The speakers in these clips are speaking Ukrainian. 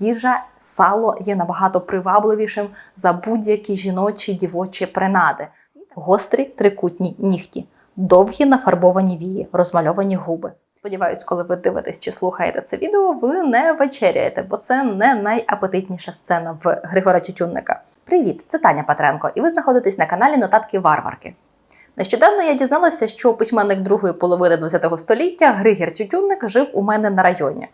їжа, сало є набагато привабливішим за будь-які жіночі дівочі принади. Гострі трикутні нігті, довгі нафарбовані вії, розмальовані губи. Сподіваюсь, коли ви дивитесь чи слухаєте це відео, ви не вечеряєте, бо це не найапетитніша сцена в Григора Тютюнника. Привіт, це Таня Петренко, і ви знаходитесь на каналі Нотатки Варварки. Нещодавно я дізналася, що письменник другої половини ХХ століття Григір Тютюнник жив у мене на районі.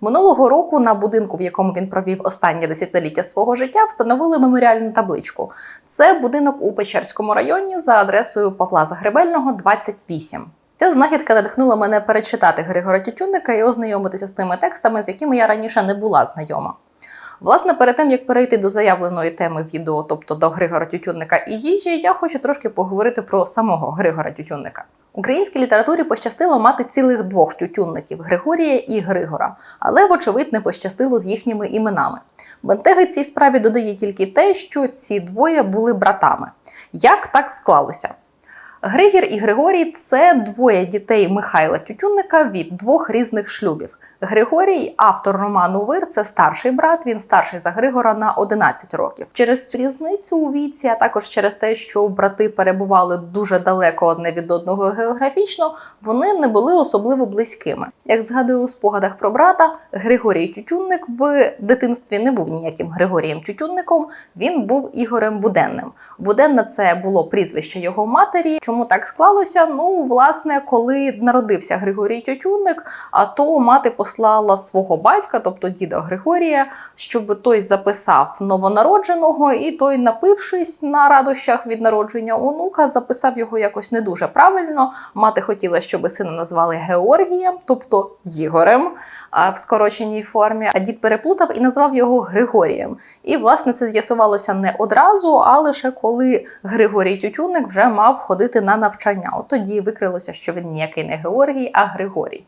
Минулого року на будинку, в якому він провів останнє десятиліття свого життя, встановили меморіальну табличку. Це будинок у Печерському районі за адресою Павла Загребельного, 28. Ця знахідка надихнула мене перечитати Григора Тютюнника і ознайомитися з тими текстами, з якими я раніше не була знайома. Власне, перед тим як перейти до заявленої теми відео, тобто до Григора Тютюнника і їжі, я хочу трошки поговорити про самого Григора Тютюнника. Українській літературі пощастило мати цілих двох тютюнників Григорія і Григора, але, вочевидь, не пощастило з їхніми іменами. Бентеги цій справі додає тільки те, що ці двоє були братами. Як так склалося? Григір і Григорій це двоє дітей Михайла Тютюнника від двох різних шлюбів. Григорій, автор роману Вир, це старший брат. Він старший за Григора на 11 років. Через цю різницю у віці, а також через те, що брати перебували дуже далеко одне від одного географічно, вони не були особливо близькими. Як згадую у спогадах про брата, Григорій Тютюнник в дитинстві не був ніяким Григорієм Тютюнником, він був Ігорем Буденним. Буденна це було прізвище його матері. Чому так склалося? Ну, власне, коли народився Григорій Тютюнник, а то мати послала свого батька, тобто діда Григорія, щоб той записав новонародженого, і той, напившись на радощах від народження онука, записав його якось не дуже правильно. Мати хотіла, щоб сина назвали Георгієм, тобто Ігорем. В скороченій формі, а дід переплутав і назвав його Григорієм. І власне це з'ясувалося не одразу, а лише коли Григорій Тютюнник вже мав ходити на навчання. От тоді викрилося, що він ніякий не Георгій, а Григорій.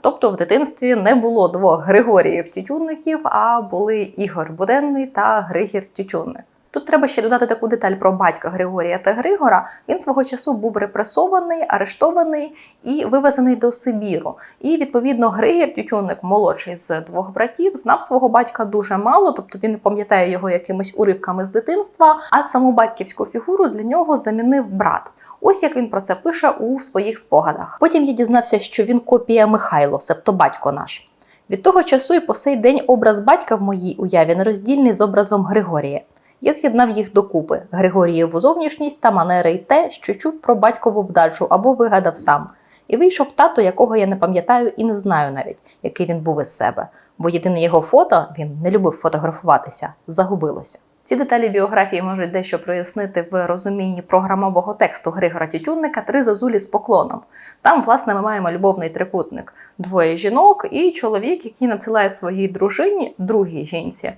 Тобто в дитинстві не було двох Григоріїв Тютюнників, а були Ігор Буденний та Григір Тютюнник. Тут треба ще додати таку деталь про батька Григорія та Григора. Він свого часу був репресований, арештований і вивезений до Сибіру. І відповідно Григір Тютюнник, молодший з двох братів, знав свого батька дуже мало, тобто він пам'ятає його якимись уривками з дитинства. А саму батьківську фігуру для нього замінив брат. Ось як він про це пише у своїх спогадах. Потім я дізнався, що він копія Михайло, себто батько наш. Від того часу і по сей день образ батька в моїй уяві нероздільний з образом Григорія. Я з'єднав їх докупи Григорієву зовнішність та манери й те, що чув про батькову вдачу або вигадав сам. І вийшов тато, якого я не пам'ятаю і не знаю навіть, який він був із себе. Бо єдине його фото він не любив фотографуватися, загубилося. Ці деталі біографії можуть дещо прояснити в розумінні програмового тексту Григора Тютюнника Три зозулі з поклоном. Там, власне, ми маємо любовний трикутник: двоє жінок і чоловік, який надсилає своїй дружині, другій жінці,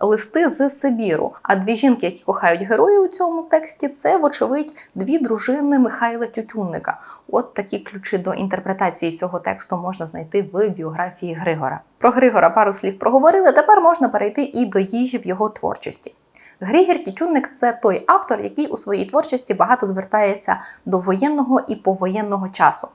листи з Сибіру. А дві жінки, які кохають герої у цьому тексті, це, вочевидь, дві дружини Михайла Тютюнника. От такі ключі до інтерпретації цього тексту можна знайти в біографії Григора. Про Григора пару слів проговорили. Тепер можна перейти і до їжі в його творчості. Григір Тютюнник це той автор, який у своїй творчості багато звертається до воєнного і повоєнного часу.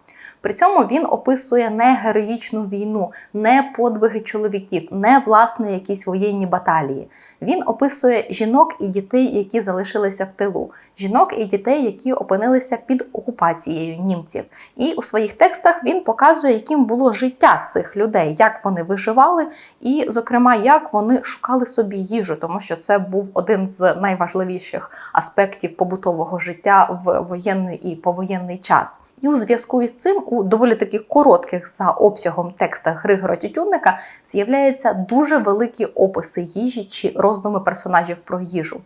При цьому він описує не героїчну війну, не подвиги чоловіків, не власне якісь воєнні баталії. Він описує жінок і дітей, які залишилися в тилу, жінок і дітей, які опинилися під окупацією німців. І у своїх текстах він показує, яким було життя цих людей, як вони виживали, і, зокрема, як вони шукали собі їжу, тому що це був один з найважливіших аспектів побутового життя в воєнний і повоєнний час. І у зв'язку із цим у доволі таких коротких за обсягом текстах Григора Тютюнника з'являються дуже великі описи їжі чи роздуми персонажів про їжу.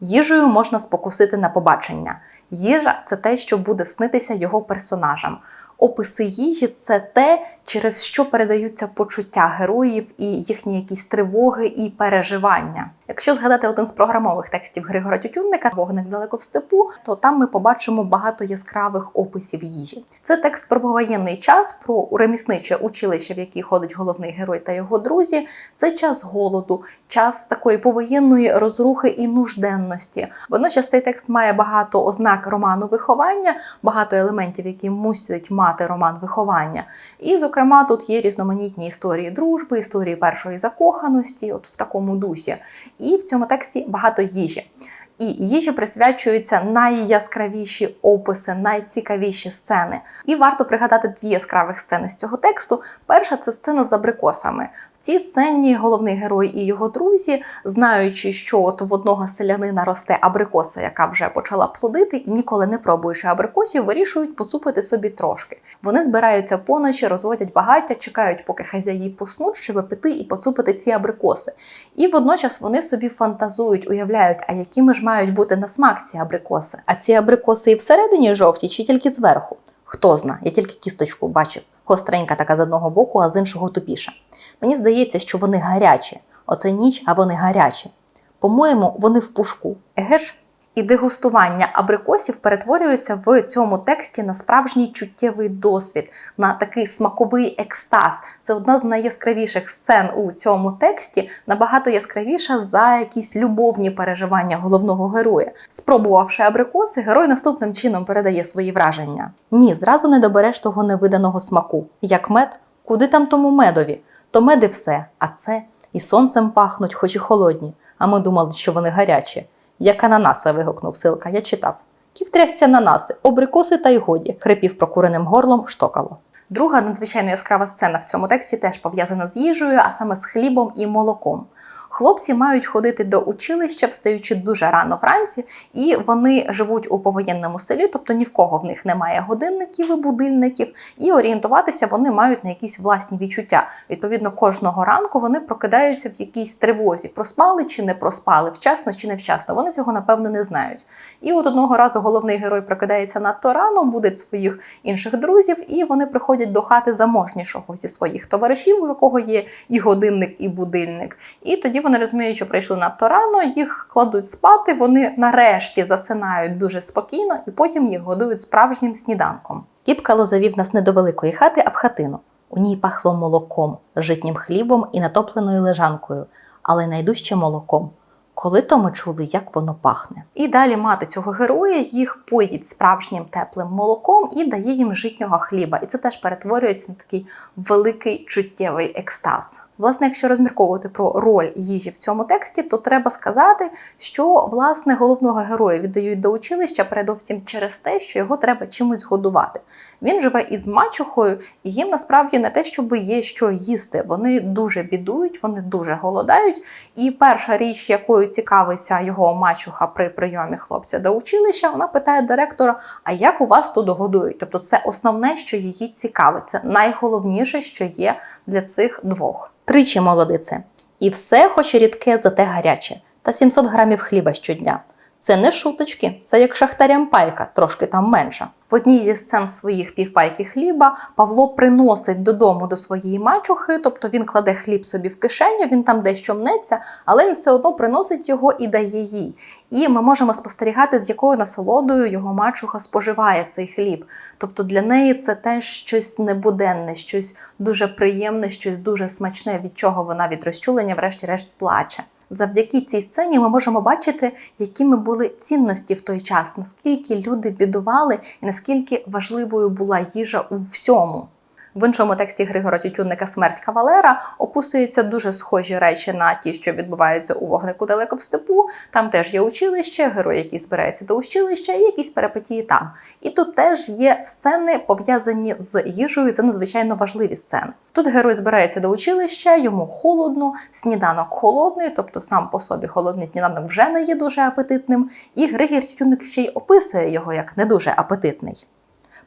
Їжею можна спокусити на побачення. Їжа це те, що буде снитися його персонажам. Описи їжі це те, через що передаються почуття героїв і їхні якісь тривоги і переживання. Якщо згадати один з програмових текстів Григора Тютюнника Вогник далеко в степу, то там ми побачимо багато яскравих описів їжі. Це текст про повоєнний час, про ремісниче училище, в який ходить головний герой та його друзі. Це час голоду, час такої повоєнної розрухи і нужденності. Водночас цей текст має багато ознак роману виховання, багато елементів, які мусять мати мати роман виховання. І, зокрема, тут є різноманітні історії дружби, історії першої закоханості, от в такому дусі. І в цьому тексті багато їжі. І їжі присвячуються найяскравіші описи, найцікавіші сцени. І варто пригадати дві яскравих сцени з цього тексту. Перша це сцена з абрикосами. В цій сцені головний герой і його друзі, знаючи, що от в одного селянина росте абрикоса, яка вже почала плодити, і ніколи не пробуючи абрикосів, вирішують поцупити собі трошки. Вони збираються поночі, розводять багаття, чекають, поки хазяї поснуть, щоб піти і поцупити ці абрикоси. І водночас вони собі фантазують, уявляють, а якими ж мають бути на смак ці абрикоси. А ці абрикоси і всередині жовті, чи тільки зверху? Хто зна, я тільки кісточку бачив. Гостренька така з одного боку, а з іншого тупіша. Мені здається, що вони гарячі. Оце ніч, а вони гарячі. По-моєму, вони в пушку. Еге ж? І дегустування абрикосів перетворюється в цьому тексті на справжній чуттєвий досвід, на такий смаковий екстаз. Це одна з найяскравіших сцен у цьому тексті, набагато яскравіша за якісь любовні переживання головного героя. Спробувавши абрикоси, герой наступним чином передає свої враження. Ні, зразу не добереш того невиданого смаку. Як мед, куди там тому медові? То меди все, а це і сонцем пахнуть, хоч і холодні. А ми думали, що вони гарячі. Як ананаса, вигукнув Силка, я читав. Ківтрясться ананаси, обрикоси та й годі, хрипів прокуреним горлом штокало. Друга надзвичайно яскрава сцена в цьому тексті теж пов'язана з їжею, а саме з хлібом і молоком. Хлопці мають ходити до училища, встаючи дуже рано вранці, і вони живуть у повоєнному селі, тобто ні в кого в них немає годинників і будильників, і орієнтуватися вони мають на якісь власні відчуття. Відповідно, кожного ранку вони прокидаються в якійсь тривозі, проспали чи не проспали, вчасно чи не вчасно. Вони цього напевно не знають. І от одного разу головний герой прокидається надто рано, будить своїх інших друзів, і вони приходять до хати заможнішого зі своїх товаришів, у якого є і годинник, і будильник. І тоді вони розуміють, що прийшли надто рано, їх кладуть спати. Вони нарешті засинають дуже спокійно, і потім їх годують справжнім сніданком. Кіпкало завів нас не до великої хати, а в хатину. У ній пахло молоком, житнім хлібом і натопленою лежанкою, але найдужче молоком. Коли то ми чули, як воно пахне. І далі мати цього героя їх поїть справжнім теплим молоком і дає їм житнього хліба. І це теж перетворюється на такий великий чуттєвий екстаз. Власне, якщо розмірковувати про роль їжі в цьому тексті, то треба сказати, що власне головного героя віддають до училища передовсім через те, що його треба чимось годувати. Він живе із мачухою, і їм насправді не те, щоб є що їсти. Вони дуже бідують, вони дуже голодають. І перша річ, якою цікавиться його мачуха при прийомі хлопця до училища, вона питає директора: а як у вас тут годують? Тобто, це основне, що її цікавить, це найголовніше, що є для цих двох. Тричі молодице. І все, хоч рідке, зате гаряче, та 700 грамів хліба щодня. Це не шуточки, це як шахтарям пайка, трошки там менша. В одній зі сцен своїх півпайки хліба Павло приносить додому до своєї мачухи, тобто він кладе хліб собі в кишеню, він там дещо мнеться, але він все одно приносить його і дає їй. І ми можемо спостерігати, з якою насолодою його мачуха споживає цей хліб. Тобто для неї це теж щось небуденне, щось дуже приємне, щось дуже смачне, від чого вона від розчулення, врешті-решт, плаче. Завдяки цій сцені ми можемо бачити, якими були цінності в той час, наскільки люди бідували і наскільки важливою була їжа у всьому. В іншому тексті Григора Тютюнника Смерть кавалера описуються дуже схожі речі на ті, що відбуваються у вогнику далеко в степу. Там теж є училище, герой, який збирається до училища, і якісь перипетії там. І тут теж є сцени пов'язані з їжею. Це надзвичайно важливі сцени. Тут герой збирається до училища, йому холодно, сніданок холодний, тобто сам по собі холодний сніданок вже не є дуже апетитним. І Григір Тютюнник ще й описує його як не дуже апетитний.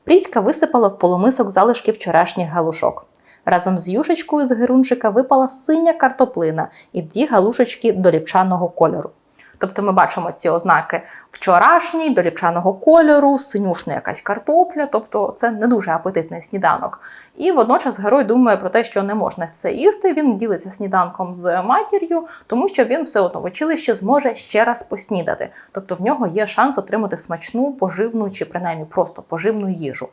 Пріська висипала в полумисок залишки вчорашніх галушок. Разом з юшечкою з герунчика випала синя картоплина і дві галушечки долівчаного кольору. Тобто ми бачимо ці ознаки вчорашній, долівчаного кольору, синюшна якась картопля, тобто це не дуже апетитний сніданок. І водночас герой думає про те, що не можна все їсти. Він ділиться сніданком з матір'ю, тому що він все одно в училищі зможе ще раз поснідати. Тобто в нього є шанс отримати смачну, поживну чи принаймні просто поживну їжу.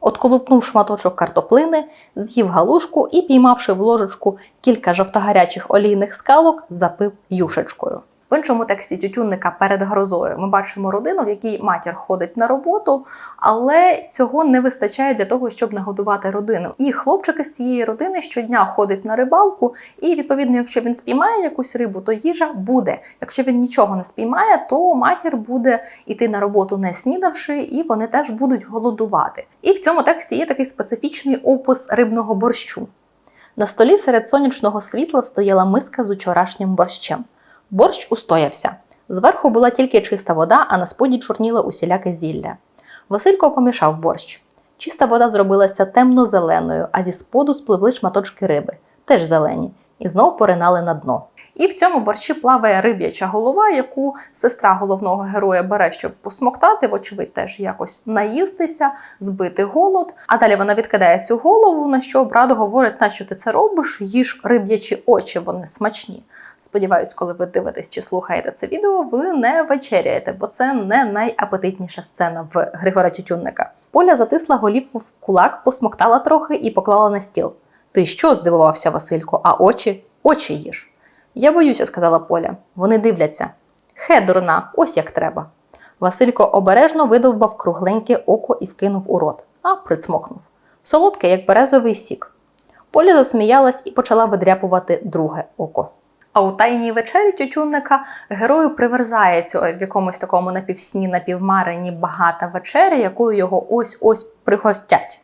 Отколупнув шматочок картоплини, з'їв галушку і, піймавши в ложечку кілька жовтогарячих олійних скалок, запив юшечкою. В іншому тексті тютюнника перед грозою ми бачимо родину, в якій матір ходить на роботу, але цього не вистачає для того, щоб нагодувати родину. І хлопчик з цієї родини щодня ходить на рибалку, і відповідно, якщо він спіймає якусь рибу, то їжа буде. Якщо він нічого не спіймає, то матір буде йти на роботу не снідавши, і вони теж будуть голодувати. І в цьому тексті є такий специфічний опис рибного борщу. На столі серед сонячного світла стояла миска з учорашнім борщем. Борщ устоявся. Зверху була тільки чиста вода, а на споді чорніло усіляке зілля. Василько помішав борщ. Чиста вода зробилася темно-зеленою, а зі споду спливли шматочки риби, теж зелені, і знов поринали на дно. І в цьому борщі плаває риб'яча голова, яку сестра головного героя бере, щоб посмоктати, вочевидь, теж якось наїстися, збити голод. А далі вона відкидає цю голову, на що брат говорить, нащо ти це робиш? Їж риб'ячі очі, вони смачні. Сподіваюсь, коли ви дивитесь чи слухаєте це відео, ви не вечеряєте, бо це не найапетитніша сцена в Григора Тютюнника. Поля затисла голівку в кулак, посмоктала трохи і поклала на стіл. Ти що? здивувався Василько, а очі? Очі їж. Я боюся, сказала Поля. Вони дивляться. Хе, дурна, ось як треба. Василько обережно видовбав кругленьке око і вкинув у рот, а прицмокнув. Солодке, як березовий сік. Поля засміялась і почала видряпувати друге око. А у тайній вечері тютюнника герою приверзається в якомусь такому напівсні, напівмарині багата вечеря, якою його ось-ось пригостять.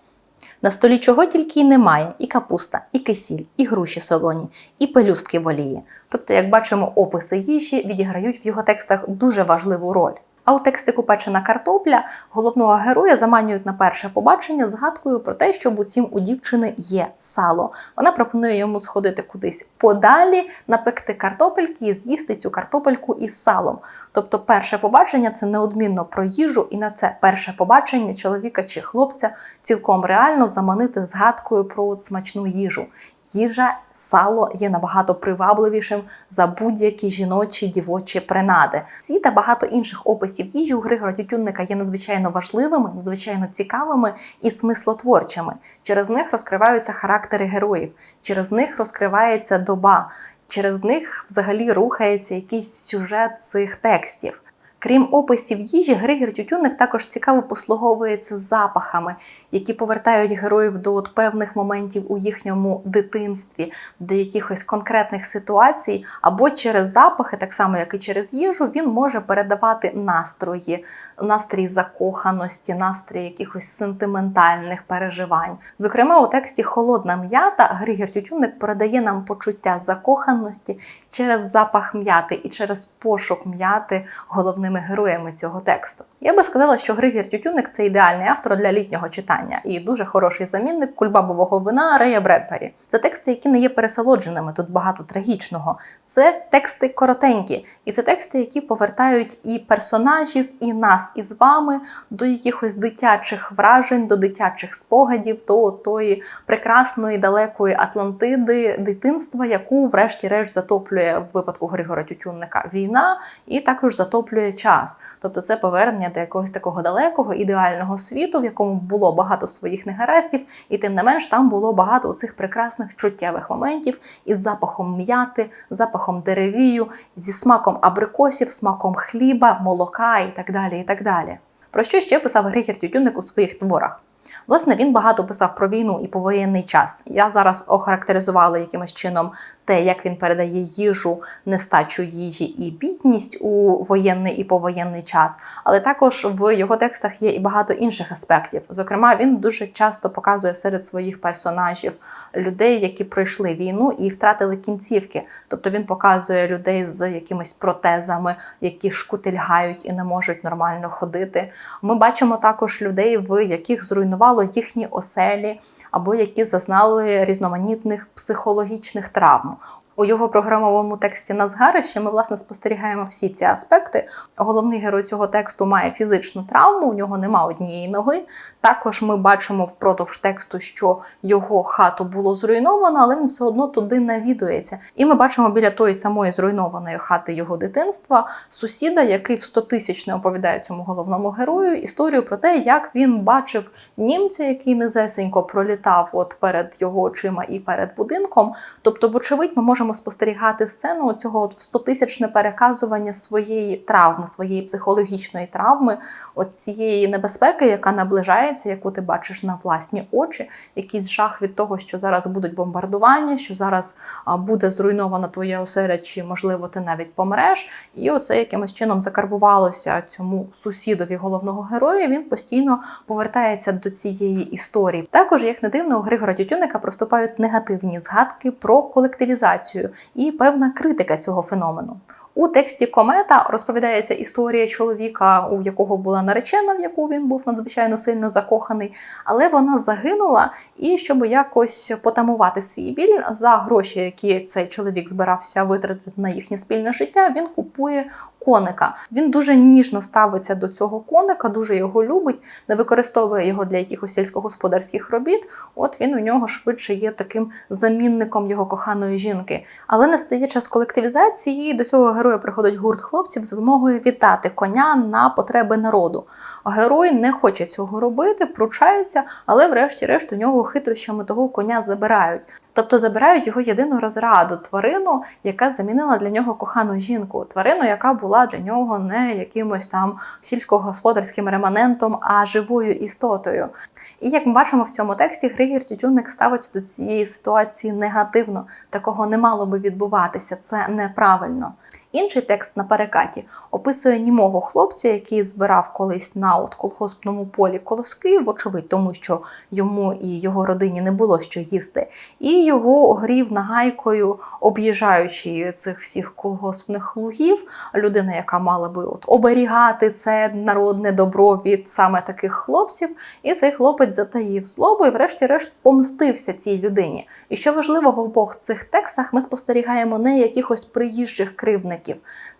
На столі чого тільки й немає: і капуста, і кисіль, і груші солоні, і пелюстки в олії. Тобто, як бачимо, описи їжі відіграють в його текстах дуже важливу роль. А у текстику печена картопля головного героя заманюють на перше побачення згадкою про те, що буцім у дівчини є сало. Вона пропонує йому сходити кудись подалі, напекти картопельки і з'їсти цю картопельку із салом. Тобто, перше побачення це неодмінно про їжу, і на це перше побачення чоловіка чи хлопця цілком реально заманити згадкою про смачну їжу. Їжа, сало є набагато привабливішим за будь-які жіночі дівочі принади. Ці та багато інших описів їжі у Григора Тютюнника є надзвичайно важливими, надзвичайно цікавими і смислотворчими. Через них розкриваються характери героїв, через них розкривається доба, через них взагалі рухається якийсь сюжет цих текстів. Крім описів їжі, Григір Тютюнник також цікаво послуговується запахами, які повертають героїв до от певних моментів у їхньому дитинстві, до якихось конкретних ситуацій, або через запахи, так само як і через їжу, він може передавати настрої, настрій закоханості, настрій якихось сентиментальних переживань. Зокрема, у тексті Холодна м'ята Григір Тютюнник передає нам почуття закоханості через запах м'яти і через пошук м'яти головними героями цього тексту. Я би сказала, що Григір Тютюнник це ідеальний автор для літнього читання і дуже хороший замінник кульбабового вина Рея Бредбері. Це тексти, які не є пересолодженими, тут багато трагічного. Це тексти коротенькі, і це тексти, які повертають і персонажів, і нас із вами до якихось дитячих вражень, до дитячих спогадів, до тої прекрасної далекої Атлантиди дитинства, яку, врешті-решт, затоплює в випадку Григора Тютюнника війна, і також затоплює час. Тобто, це повернення до якогось такого далекого ідеального світу, в якому було багато своїх негараздів, і тим не менш там було багато цих прекрасних чуттєвих моментів із запахом м'яти, запахом деревію, зі смаком абрикосів, смаком хліба, молока і так далі. і так далі. Про що ще писав Григір Тютюник у своїх творах? Власне, він багато писав про війну і повоєнний час. Я зараз охарактеризувала якимось чином те, як він передає їжу, нестачу їжі і бідність у воєнний і повоєнний час. Але також в його текстах є і багато інших аспектів. Зокрема, він дуже часто показує серед своїх персонажів людей, які пройшли війну і втратили кінцівки. Тобто він показує людей з якимись протезами, які шкутильгають і не можуть нормально ходити. Ми бачимо також людей, в яких зруйнувало їхні оселі, або які зазнали різноманітних психологічних травм. У його програмовому тексті на згарище ми власне спостерігаємо всі ці аспекти. Головний герой цього тексту має фізичну травму, у нього нема однієї ноги. Також ми бачимо впродовж тексту, що його хату було зруйновано, але він все одно туди навідується. І ми бачимо біля тої самої зруйнованої хати його дитинства сусіда, який в стотисячне оповідає цьому головному герою історію про те, як він бачив німця, який незесенько пролітав от перед його очима і перед будинком. Тобто, вочевидь, ми можемо можемо спостерігати сцену цього от стотисячне переказування своєї травми, своєї психологічної травми, от цієї небезпеки, яка наближається, яку ти бачиш на власні очі, якийсь жах від того, що зараз будуть бомбардування, що зараз буде зруйнована твоя оселя, можливо ти навіть помреш. І оце якимось чином закарбувалося цьому сусідові головного героя. Він постійно повертається до цієї історії. Також, як не дивно, у Григора Тютюника проступають негативні згадки про колективізацію і певна критика цього феномену. У тексті комета розповідається історія чоловіка, у якого була наречена, в яку він був надзвичайно сильно закоханий, але вона загинула, і щоб якось потамувати свій біль за гроші, які цей чоловік збирався витратити на їхнє спільне життя, він купує коника. Він дуже ніжно ставиться до цього коника, дуже його любить, не використовує його для якихось сільськогосподарських робіт. От він у нього швидше є таким замінником його коханої жінки. Але настає час колективізації, і до цього героя приходить гурт хлопців з вимогою віддати коня на потреби народу. Герой не хоче цього робити, пручається, але врешті-решт у нього хитрощами того коня забирають. Тобто забирають його єдину розраду тварину, яка замінила для нього кохану жінку, тварину, яка була для нього не якимось там сільськогосподарським реманентом, а живою істотою. І як ми бачимо в цьому тексті, Григір Тютюнник ставиться до цієї ситуації негативно. Такого не мало би відбуватися, це неправильно. Інший текст на перекаті описує німого хлопця, який збирав колись на от колхозному полі колоски, вочевидь, тому що йому і його родині не було що їсти. І його огрів нагайкою, об'їжджаючи цих всіх колгоспних лугів, людина, яка мала би от оберігати це народне добро від саме таких хлопців. І цей хлопець затаїв злобу і, врешті-решт, помстився цій людині. І що важливо в обох цих текстах, ми спостерігаємо не якихось приїжджих кривдників.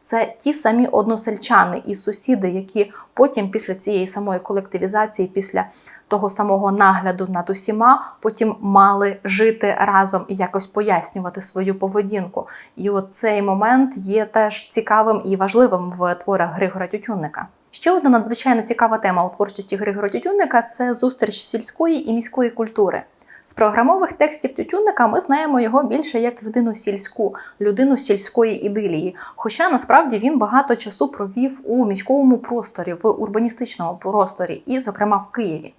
Це ті самі односельчани і сусіди, які потім, після цієї самої колективізації, після того самого нагляду над усіма, потім мали жити разом і якось пояснювати свою поведінку. І от цей момент є теж цікавим і важливим в творах Григора Тютюнника. Ще одна надзвичайно цікава тема у творчості Григора Тютюнника це зустріч сільської і міської культури. З програмових текстів Тютюнника ми знаємо його більше як людину сільську, людину сільської ідилії. Хоча насправді він багато часу провів у міському просторі, в урбаністичному просторі, і, зокрема, в Києві.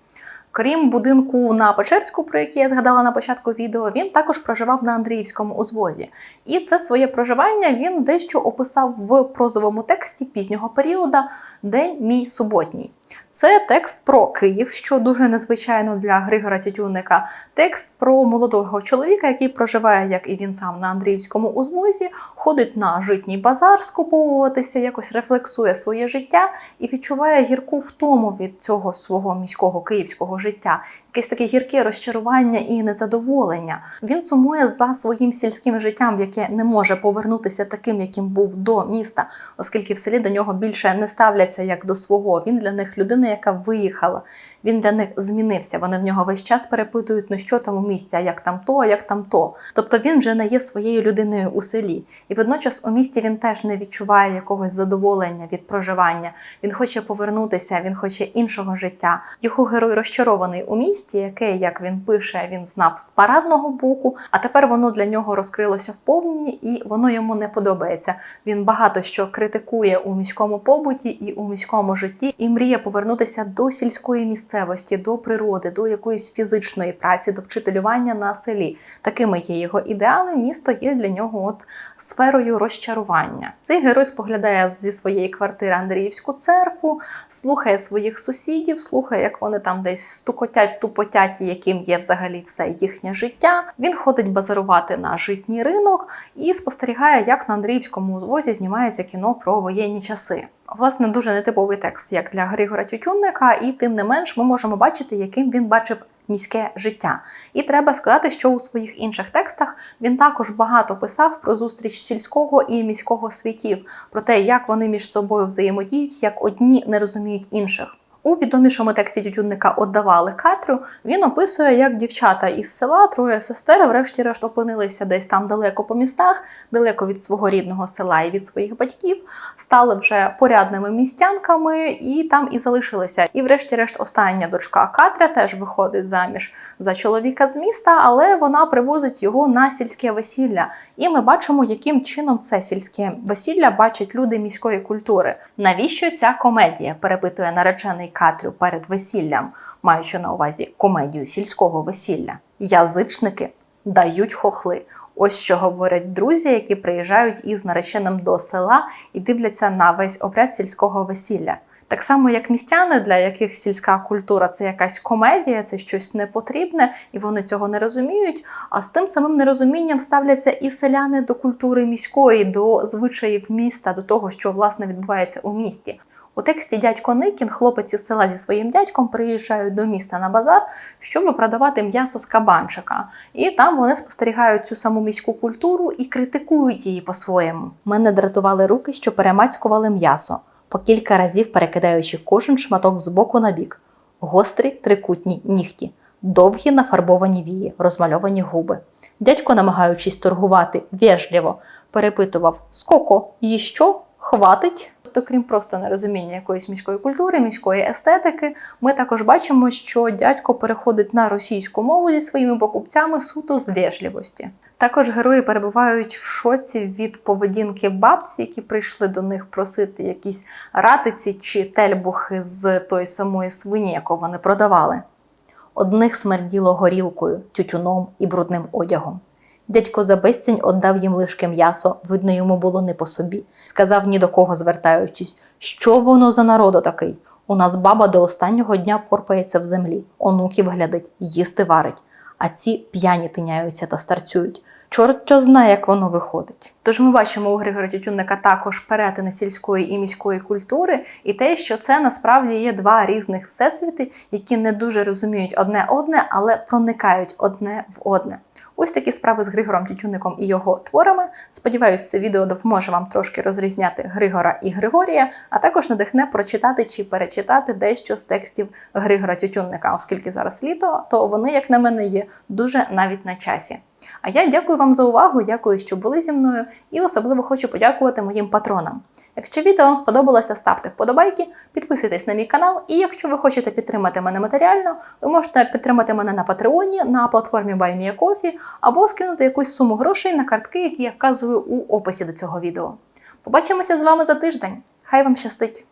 Крім будинку на Печерську, про який я згадала на початку відео, він також проживав на Андріївському узвозі. І це своє проживання він дещо описав в прозовому тексті пізнього періоду День мій суботній. Це текст про Київ, що дуже незвичайно для Григора Тютюнника. Текст про молодого чоловіка, який проживає, як і він сам на Андріївському узвозі, ходить на житній базар скуповуватися, якось рефлексує своє життя і відчуває гірку втому від цього свого міського київського життя. Якесь таке гірке розчарування і незадоволення. Він сумує за своїм сільським життям, яке не може повернутися таким, яким був до міста, оскільки в селі до нього більше не ставляться як до свого. Він для них людина, яка виїхала. Він для них змінився. Вони в нього весь час перепитують, ну що там у місті, а як там то, а як там то. Тобто він вже не є своєю людиною у селі. І водночас у місті він теж не відчуває якогось задоволення від проживання. Він хоче повернутися, він хоче іншого життя. Його герой розчарований у місті, яке, як він пише, він знав з парадного боку, а тепер воно для нього розкрилося в повні, і воно йому не подобається. Він багато що критикує у міському побуті і у міському житті, і мріє повернутися до сільської місцевості, до природи, до якоїсь фізичної праці, до вчителювання на селі. Такими є його ідеали. Місто є для нього от сферою розчарування. Цей герой споглядає зі своєї квартири Андріївську церкву, слухає своїх сусідів, слухає, як вони там десь стукотять, тупотять, яким є взагалі все їхнє життя. Він ходить базарувати на житній ринок і спостерігає, як на Андріївському узвозі знімається кіно про воєнні часи. Власне, дуже нетиповий текст, як для Григора Тютюнника, і тим не менш ми можемо бачити, яким він бачив міське життя. І треба сказати, що у своїх інших текстах він також багато писав про зустріч сільського і міського світів, про те, як вони між собою взаємодіють, як одні не розуміють інших. У відомішому тексті тютюнника «Отдавали Катрю він описує, як дівчата із села, троє сестер, врешті-решт опинилися десь там далеко по містах, далеко від свого рідного села і від своїх батьків, стали вже порядними містянками і там і залишилися. І, врешті-решт, остання дочка Катря теж виходить заміж за чоловіка з міста, але вона привозить його на сільське весілля. І ми бачимо, яким чином це сільське весілля бачать люди міської культури. Навіщо ця комедія? перепитує наречений Катрю перед весіллям, маючи на увазі комедію сільського весілля. Язичники дають хохли. Ось що говорять друзі, які приїжджають із нареченим до села і дивляться на весь обряд сільського весілля. Так само, як містяни, для яких сільська культура це якась комедія, це щось непотрібне, і вони цього не розуміють. А з тим самим нерозумінням ставляться і селяни до культури міської, до звичаїв міста, до того, що власне відбувається у місті. У тексті дядько Никін, хлопець із села зі своїм дядьком приїжджають до міста на базар, щоб продавати м'ясо з кабанчика. І там вони спостерігають цю саму міську культуру і критикують її по-своєму. Мене дратували руки, що перемацькували м'ясо, по кілька разів перекидаючи кожен шматок з боку на бік. Гострі трикутні нігті, довгі нафарбовані вії, розмальовані губи. Дядько, намагаючись торгувати вежливо, перепитував скоко, їй що? Хватить? Тобто, крім просто нерозуміння якоїсь міської культури, міської естетики, ми також бачимо, що дядько переходить на російську мову зі своїми покупцями суто з вежливості. Також герої перебувають в шоці від поведінки бабці, які прийшли до них просити якісь ратиці чи тельбухи з тої самої свині, яку вони продавали. Одних смерділо горілкою, тютюном і брудним одягом. Дядько за безцінь отдав їм лишке м'ясо, видно, йому було не по собі. Сказав ні до кого звертаючись, що воно за народу такий. У нас баба до останнього дня порпається в землі, онуків глядить, їсти варить, а ці п'яні тиняються та старцюють. Чорт що знає, як воно виходить. Тож ми бачимо у Григоря Тютюнника також перетини сільської і міської культури, і те, що це насправді є два різних всесвіти, які не дуже розуміють одне одне, але проникають одне в одне. Ось такі справи з Григором Тютюнником і його творами. Сподіваюсь, це відео допоможе вам трошки розрізняти Григора і Григорія, а також надихне прочитати чи перечитати дещо з текстів Григора Тютюнника, оскільки зараз літо, то вони, як на мене, є дуже навіть на часі. А я дякую вам за увагу, дякую, що були зі мною, і особливо хочу подякувати моїм патронам. Якщо відео вам сподобалося, ставте вподобайки, підписуйтесь на мій канал, і якщо ви хочете підтримати мене матеріально, ви можете підтримати мене на Патреоні, на платформі BuyMeACoffee, або скинути якусь суму грошей на картки, які я вказую у описі до цього відео. Побачимося з вами за тиждень. Хай вам щастить!